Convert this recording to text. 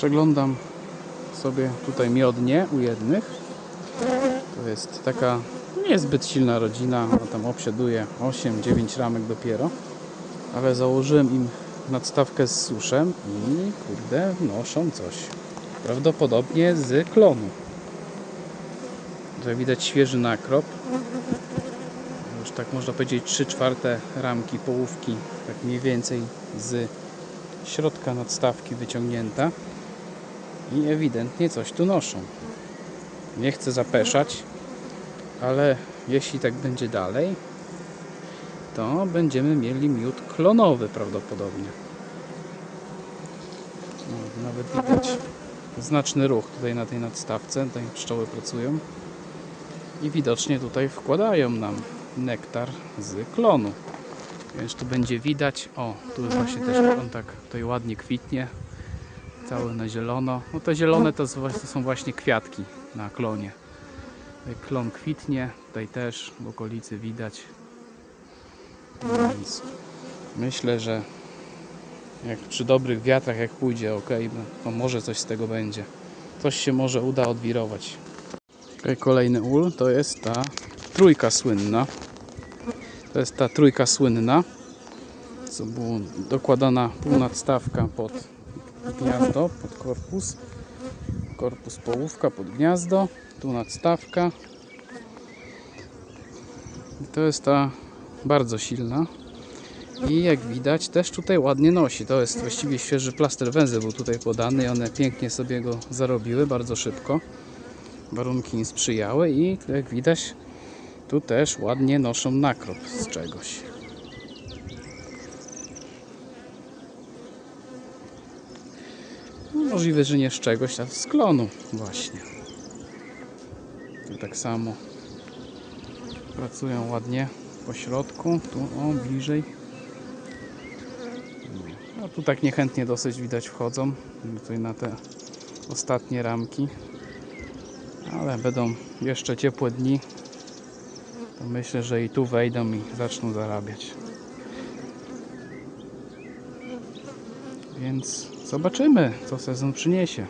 Przeglądam sobie tutaj miodnie u jednych. To jest taka niezbyt silna rodzina, ona tam obsiaduje 8-9 ramek dopiero. Ale założyłem im nadstawkę z suszem i kurde, noszą coś. Prawdopodobnie z klonu. Tutaj widać świeży nakrop. Już tak można powiedzieć 3 czwarte ramki, połówki, tak mniej więcej z środka nadstawki wyciągnięta. I ewidentnie coś tu noszą. Nie chcę zapeszać, ale jeśli tak będzie dalej, to będziemy mieli miód klonowy prawdopodobnie. No, nawet widać znaczny ruch tutaj na tej nadstawce. Tutaj pszczoły pracują i widocznie tutaj wkładają nam nektar z klonu. Więc tu będzie widać, o tu właśnie też on tak tutaj ładnie kwitnie, cały na zielono. No te zielone to to są właśnie kwiatki na klonie. Tutaj klon kwitnie, tutaj też w okolicy widać. Więc myślę, że jak przy dobrych wiatrach jak pójdzie ok, to może coś z tego będzie. Coś się może uda odwirować. Okej, Kolejny ul to jest ta trójka słynna. To jest ta trójka słynna, co było dokładana półnadstawka pod gniazdo, pod korpus. Korpus połówka pod gniazdo, tu nadstawka. I to jest ta bardzo silna. I jak widać też tutaj ładnie nosi. To jest właściwie świeży plaster węzy był tutaj podany i one pięknie sobie go zarobiły bardzo szybko. Warunki im sprzyjały i jak widać tu też ładnie noszą nakrop z czegoś. Możliwe, że nie z czegoś, a z klonu właśnie. Tak samo pracują ładnie po środku, tu o bliżej. No tu tak niechętnie dosyć widać wchodzą tutaj na te ostatnie ramki. Ale będą jeszcze ciepłe dni. To myślę, że i tu wejdą i zaczną zarabiać. Więc zobaczymy, co sezon przyniesie.